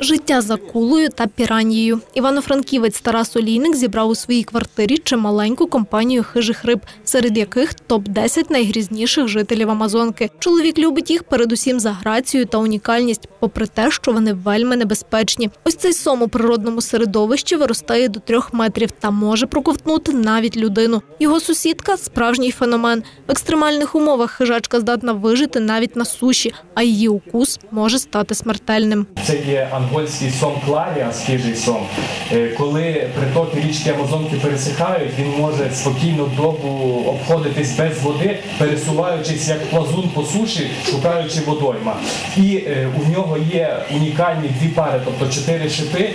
Життя за кулою та піранією. Івано-Франківець Тарас Олійник зібрав у своїй квартирі чималеньку компанію хижих риб, серед яких топ-10 найгрізніших жителів Амазонки. Чоловік любить їх передусім за грацію та унікальність, попри те, що вони вельми небезпечні. Ось цей сом у природному середовищі виростає до трьох метрів та може проковтнути навіть людину. Його сусідка справжній феномен. В екстремальних умовах хижачка здатна вижити навіть на суші, а її укус може стати смертельним. Це є ангольський сом кларія, свіжий сом. Е, Коли притоки річки Амазонки пересихають, він може спокійно добу обходитись без води, пересуваючись як плазун по суші, шукаючи водойма. І е, у нього є унікальні дві пари, тобто чотири шипи,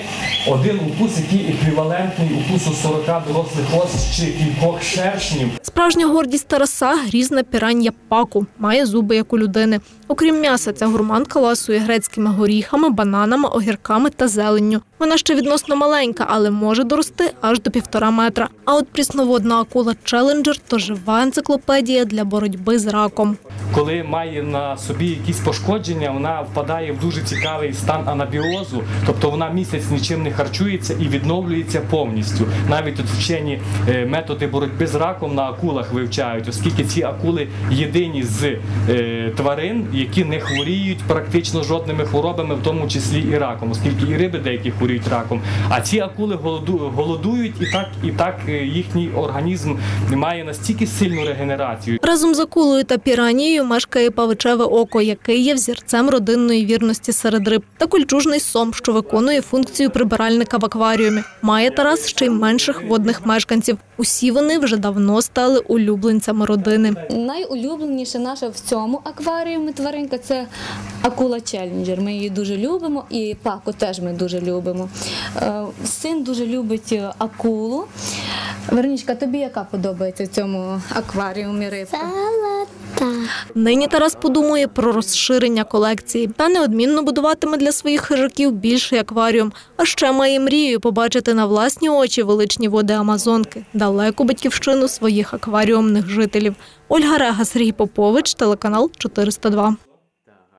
один укус, який еквівалентний укусу 40 дорослих ос чи кількох шершнів. Справжня гордість Тараса – грізна пірання паку. Має зуби, як у людини. Окрім м'яса, ця гурманка ласує грецькими горіхами, бананами, огірками та зеленню. Вона ще відносно маленька, але може дорости аж до півтора метра. А от прісноводна акула Челенджер – то жива енциклопедія для боротьби з раком. Коли має на собі якісь пошкодження, вона впадає в дуже цікавий стан анабіозу, тобто вона місяць нічим не харчується і відновлюється повністю. Навіть тут вчені е, методи боротьби з раком на акулах вивчають, оскільки ці акули єдині з е, тварин, які не хворіють практично жодними хворобами, в тому числі і раком, оскільки і риби деякі хворіють раком. А ці акули голодують і так, і так е, їхній організм має настільки сильну регенерацію. Разом з акулою та піранією мешкає павичеве око, який є взірцем родинної вірності серед риб, та кольчужний сом, що виконує функцію прибиральника в акваріумі. Має Тарас ще й менших водних мешканців. Усі вони вже давно стали улюбленцями родини. Найулюбленіша наша в цьому акваріумі тваринка це акула Челленджер. Ми її дуже любимо, і паку теж ми дуже любимо. Е, Син дуже любить е, акулу. Вернічка, тобі яка подобається в цьому акваріумі рибка? Нині Тарас подумує про розширення колекції та неодмінно будуватиме для своїх хижаків більший акваріум. А ще має мрію побачити на власні очі величні води Амазонки, далеку батьківщину своїх акваріумних жителів. Ольга Рега, Сергій Попович, телеканал 402.